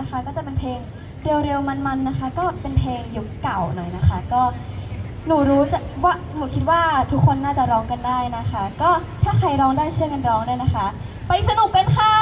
นะคะ ก็จะเป็นเพลงเร็วๆมันๆนะคะ ก็เป็นเพลงยุคเก่าหน่อยนะคะ ก็หนูรู้จะว่าหนูคิดว่าทุกคนน่าจะร้องกันได้นะคะ ก็ถ้าใครร้องได้เชื่อกันร้องได้นะคะ ไปสนุกกันค่ะ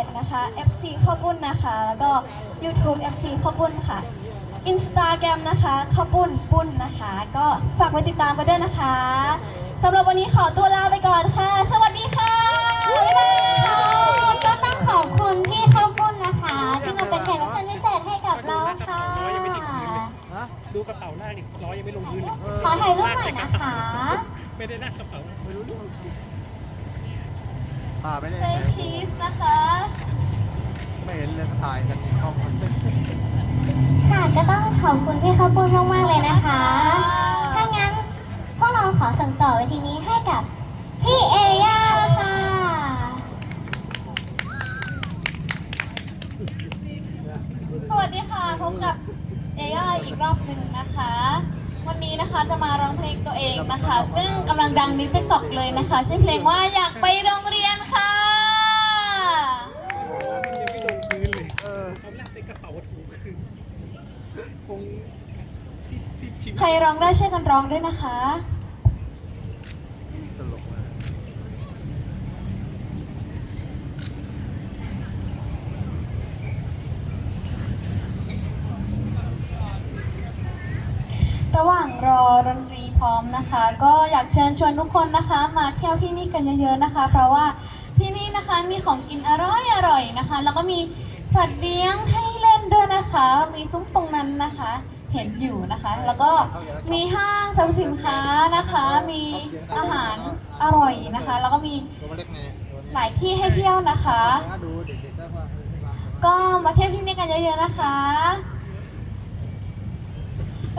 Facebook Page นะคะ FC ข้าวปุ้นนะคะ แล้วก็ YouTube FC ข้าวปุ้นค่ะ Instagram นะคะข้าวปุ้นปุ้นนะคะ ก็ฝากไปติดตามกันด้วยนะคะสำหรับวันนี้ขอตัวลาไปก่อนค่ะ สวัสดีค่ะ บ๊ายบายก็ต้องขอบคุณพี่ข้าวปุ้นนะคะ ที่มาเป็นแขกรับเชิญพิเศษให้กับเราค่ะร้อยยังไม่ติดพื้นเลยดูกระเป๋าหน้าดิร้อยยังไม่ลงพื้นเลยขอถ่ายรูปหน่อยนะคะ ไม่ได้ลากกระเป๋าไม่รู้เรื่อง อ่าไม่ได้ใส่ชีสนะคะ ไม่เห็นเลยถ่ายกันในห้องมันค่ะก็ต้องขอบคุณพี่ข้าวปุ้นมากๆเลยนะคะ ถ้างั้นพวกเราขอส่งต่อเวทีนี้ให้กับพี่เอย่าค่ะ สวัสดีค่ะพบกับเอย่าอีกรอบหนึ่งนะคะ วันนี้นะคะจะมาร้องเพลงตัวเองนะคะ ซึ่งกำลังดังในติ๊กต็อกเลยนะคะ ชื่อเพลงว่าอยากไปโรงเรียนค่ะยังไม่ลงพื้นเลยเออเอาลากในกระเป๋าถูคืนคงจิตจิตชิวใครร้องได้ช่วยกันร้องด้วยนะคะ ตลกมาก ระหว่างรอ ดนตรีพร้อมนะคะ ก็อยากเชิญชวนทุกคนนะคะ มาเที่ยวที่นี่กันเยอะๆนะคะ เพราะว่าที่นี่นะคะมีของกินอร่อยๆนะคะ แล้วก็มีสัตว์เลี้ยงให้เล่นด้วยนะคะ มีซุ้มตรงนั้นนะคะ เห็นอยู่นะคะ แล้วก็มีห้างสรรพสินค้านะคะ มีอาหารอร่อยนะคะ แล้วก็มีหลายที่ให้เที่ยวนะคะ ก็มาเที่ยวที่นี่กันเยอะๆนะคะ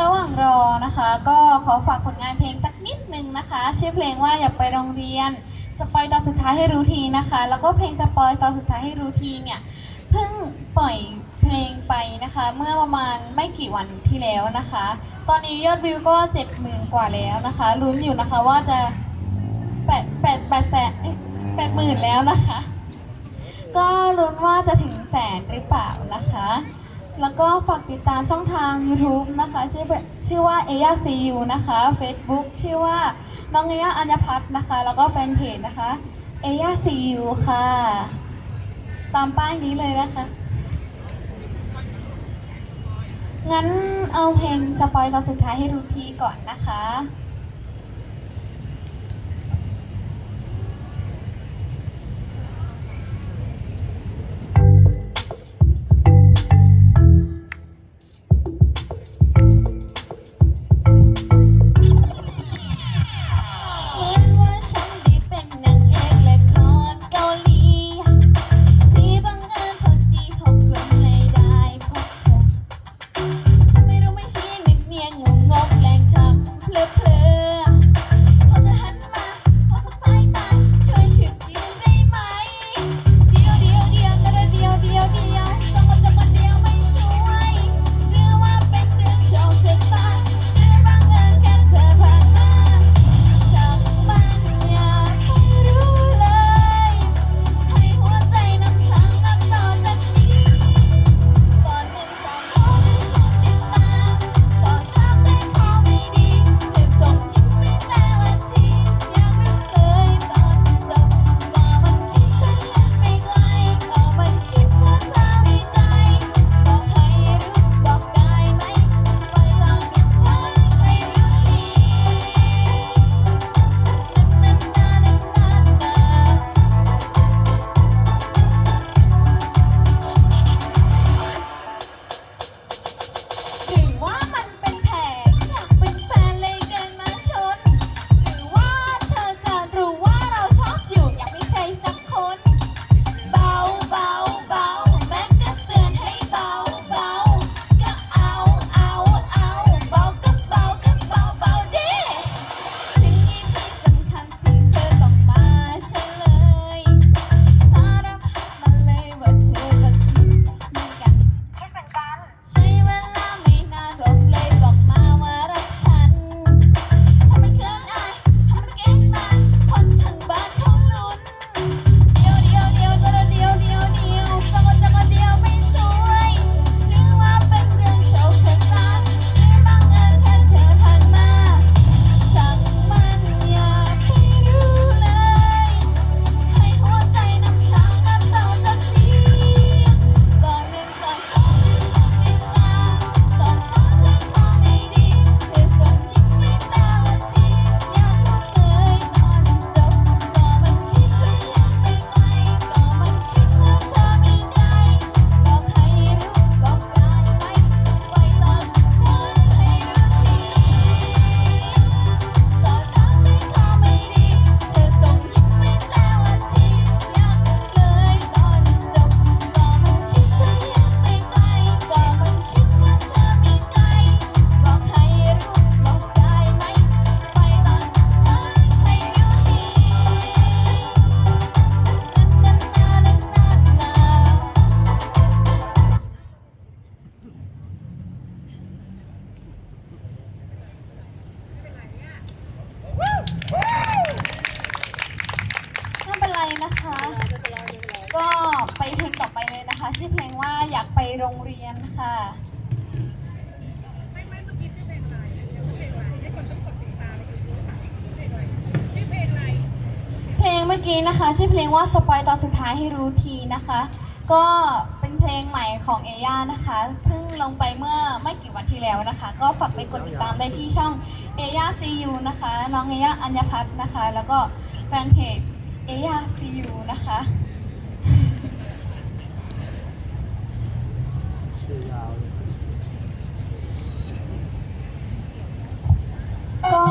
ระหว่างรอนะคะ ก็ขอฝากผลงานเพลงสักนิดนึงนะคะ ชื่อเพลงว่าอย่าไปโรงเรียนสปอยตอนสุดท้ายให้รู้ทีนะคะ แล้วก็เพลงสปอยตอนสุดท้ายให้รู้ทีเนี่ยเพิ่งปล่อยเพลงไปนะคะ เมื่อประมาณไม่กี่วันที่แล้วนะคะ ตอนนี้ยอดวิวก็เจ็ดหมื่นกว่าแล้วนะคะลุ้นอยู่นะคะว่าจะแปดแปดแปดแสนแปดหมื่นแล้วนะคะ ก็ลุ้นว่าจะถึงแสนหรือเปล่านะคะ แล้วก็ฝากติดตามช่องทาง YouTube นะคะ ชื่อชื่อว่าเอยาซียูนะคะ Facebook ชื่อว่าน้องเอยาอัญญพัฒน์นะคะ แล้วก็แฟนเพจนะคะเอยาซียูค่ะ ตามป้ายนี้เลยนะคะ งั้นเอาเพลงสปอยตอนสุดท้ายให้รู้ทีก่อนนะคะ ชื่อเพลงว่าสปอยตอนสุดท้ายให้รู้ทีนะคะ ก็เป็นเพลงใหม่ของเอย่านะคะเพิ่งลงไปเมื่อไม่กี่วันที่แล้วนะคะ ก็ฝากไปกดติดตามได้ที่ช่องเอย่าซียูนะคะ น้องเอย่าอัญญพัฒน์นะคะ แล้วก็แฟนเพจเอย่าซียูนะคะก็